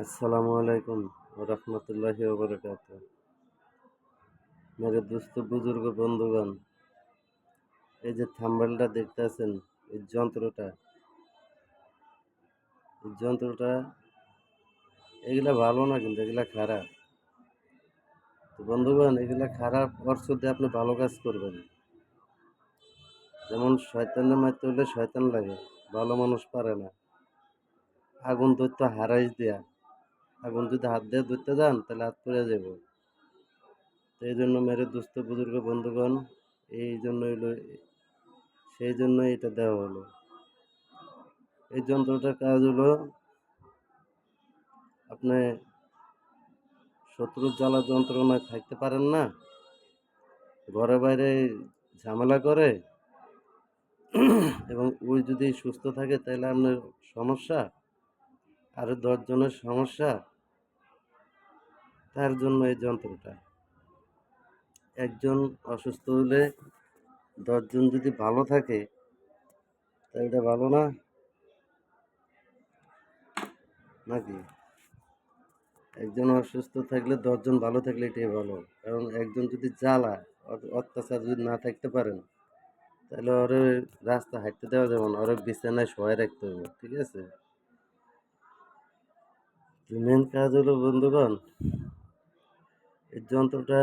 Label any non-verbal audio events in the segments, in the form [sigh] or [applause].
আসসালামু আলাইকুম রহমতুল্লাহ বরকাত মেরে দুস্থ বুজুর্গ বন্ধুগণ, এই যে থাম্বেলটা দেখতেছেন এই যন্ত্রটা এই যন্ত্রটা, এগুলা ভালো না কিন্তু এগুলা খারাপ। তো বন্ধুগণ, এগুলা খারাপ অর্থ দিয়ে আপনি ভালো কাজ করবেন। যেমন শয়তানের মারতে হলে শয়তান লাগে, ভালো মানুষ পারে না। আগুন ধরতে হারাইস দেয়া আগুন যদি হাত দিয়ে ধরতে যান, তাহলে হাত পড়ে যাব। তো এই জন্য মেরে দুস্থ বুজুর্গ বন্ধুগণ, এই জন্য সেই জন্য এটা দেওয়া হলো। এই যন্ত্রটার কাজ হলো, আপনি শত্রুর জ্বালা যন্ত্রণায় থাকতে পারেন না, ঘরে বাইরে ঝামেলা করে, এবং ওই যদি সুস্থ থাকে, তাহলে আপনার সমস্যা আরও দশজনের সমস্যা তার জন্য এই যন্ত্রটা। একজন অসুস্থ হলে দশজন যদি ভালো থাকে, তা এটা ভালো না? নাকি? একজন অসুস্থ থাকলে দশজন ভালো থাকলে এটাই ভালো। কারণ একজন যদি জ্বালা অত্যাচার যদি না থাকতে পারেন, তাহলে ওরে রাস্তা হাঁটতে দেওয়া যাবে না, ওরে বিছানায় শোয়াই রাখতে হবে, ঠিক আছে? মেন কাজ হলো বন্ধুগণ এই যন্ত্রটা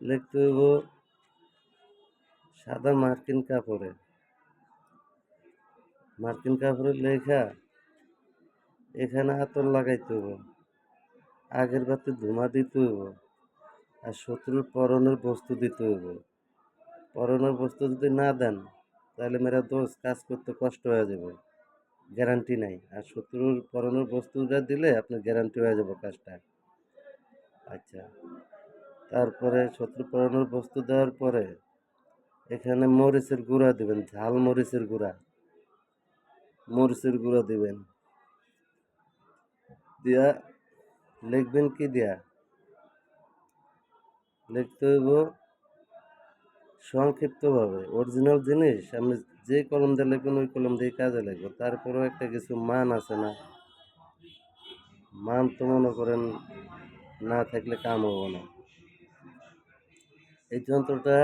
লিখতে হইব সাদা মার্কিন কাপড়ে। মার্কিন কাপড়ে লেখা এখানে আতর লাগাইতে হইব, আগের বাতে ধুমা দিতে হইব, আর শত্রুর পরনের বস্তু দিতে হইব। পরনের বস্তু যদি না দেন, তাহলে মেরা দোষ, কাজ করতে কষ্ট হয়ে যাবে গ্যারান্টি নাই। আর শত্রুর পরনের বস্তুটা দিলে আপনার গ্যারান্টি হয়ে যাবে কাজটা। আচ্ছা। তারপরে শত্রু পরনের বস্তু দেওয়ার পরে এখানে মরিচের গুঁড়া দিবেন, ঝাল মরিচের গুঁড়া। মরিচের গুঁড়া দিবেন। দিয়া লিখবেন কি দিয়া? লিখতে হইব সংক্ষিপ্তভাবে। অরিজিনাল জিনিস আমি যে কলম দিয়ে লিখবেন, ওই কলম দিয়ে কাজে লাগবে। তারপরেও একটা কিছু মান আছে না? মান তো মনে করেন না থাকলে কাম হব না। এই যন্ত্রটা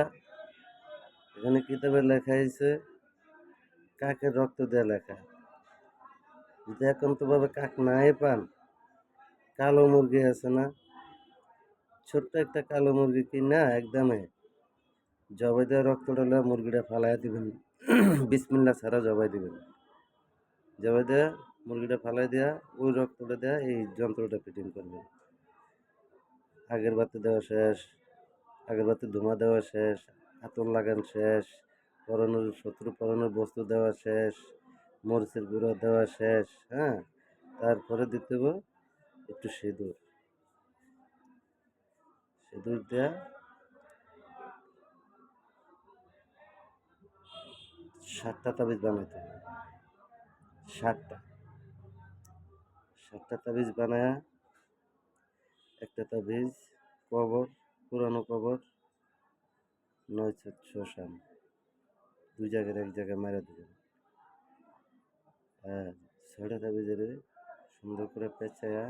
এখানে কিতাবে লেখা হয়েছে, কাকের রক্ত দেওয়া লেখা। যদি একান্তভাবে কাক নাই পান, কালো মুরগি আছে না? ছোট্ট একটা কালো মুরগি কিনা একদমে? জবাই দেওয়া রক্ত ডলে মুরগিটা ফালাই দিবেন। [clears throat] বিসমিল্লা ছাড়া জবাই দিবেন। জবাই দেওয়া মুরগিটা ফালাই দেওয়া ওই রক্তটা দেওয়া এই যন্ত্রটা ফিটিং করবেন। আগের বাতি দেওয়া শেষ, আগের বাতি ধোঁয়া দেওয়া শেষ, আতর লাগান শেষ, পরনের শত্রু পরনের বস্তু দেওয়া শেষ, মরিচের গুঁড়ো দেওয়া শেষ হ্যাঁ? তারপরে দিতে হবে একটু সিঁদুর। সিঁদুর দেওয়া সাতটা তাবিজ বানাইতে হবে। সাতটা। সাতটা তাবিজ বানায়া একটা তাবিজ, কবর, পুরানো কবর, নয় শ্মশান। দুই জায়গার এক জায়গায় মেরে দেবেন হ্যাঁ ছয়টা তাবিজের সুন্দর করে পেঁচায়া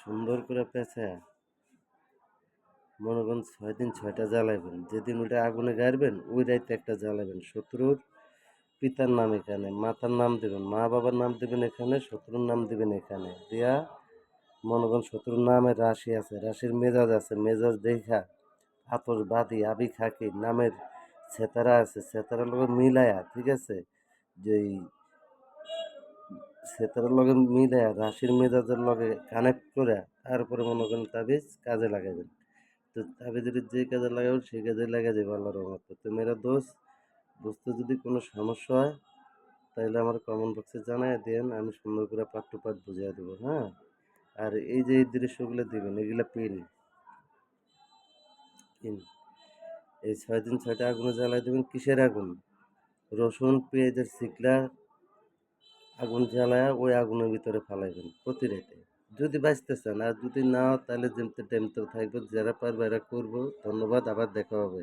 সুন্দর করে পেঁচায়া মনে করেন ছয় দিন ছয়টা জ্বালাইবেন যেদিন ওইটা আগুনে গাড়বেন, ওই রাইতে একটা জ্বালাবেন। শত্রুর পিতার নাম এখানে, মাতার নাম দেবেন, মা বাবার নাম দেবেন এখানে, শত্রুর নাম দেবেন এখানে। দিয়া মনে করেন শত্রুর নামে রাশি আছে, রাশির মেজাজ আছে, মেজাজ দেখা আতর বাদি আবি খাকি, নামের ছেতারা আছে, ছেতারার লগে মিলায়া, ঠিক আছে? যে এই সেতার লগে মিলায়া, রাশির মেজাজের লগে কানেক্ট করে তারপরে মনে করেন তাবিজ কাজে লাগাবেন তো তাবিজের যে কাজে লাগাবেন, সেই কাজে লাগা যাবে আল্লাহর রহমতে। তো মেরা দোষ বুঝতে যদি কোনো সমস্যা হয়, তাহলে আমার কমেন্ট বক্সে জানাই দেন, আমি সুন্দর করে পার্ট টু পার্ট বুঝিয়ে দেবো হ্যাঁ? আর এই যে এই দৃশ্যগুলো দিবেন, এগুলো পিন পিন এই ছয় দিন ছয়টা আগুনে জ্বালাই দেবেন, কিসের আগুন? রসুন পেঁয়াজের শিকলা আগুন জ্বালায় ওই আগুনের ভিতরে ফালাইবেন প্রতি রাতে। যদি বাঁচতে চান, আর যদি না, তাহলে যেমতে টেমতে থাকব যারা পারবে এরা করব। ধন্যবাদ, আবার দেখা হবে।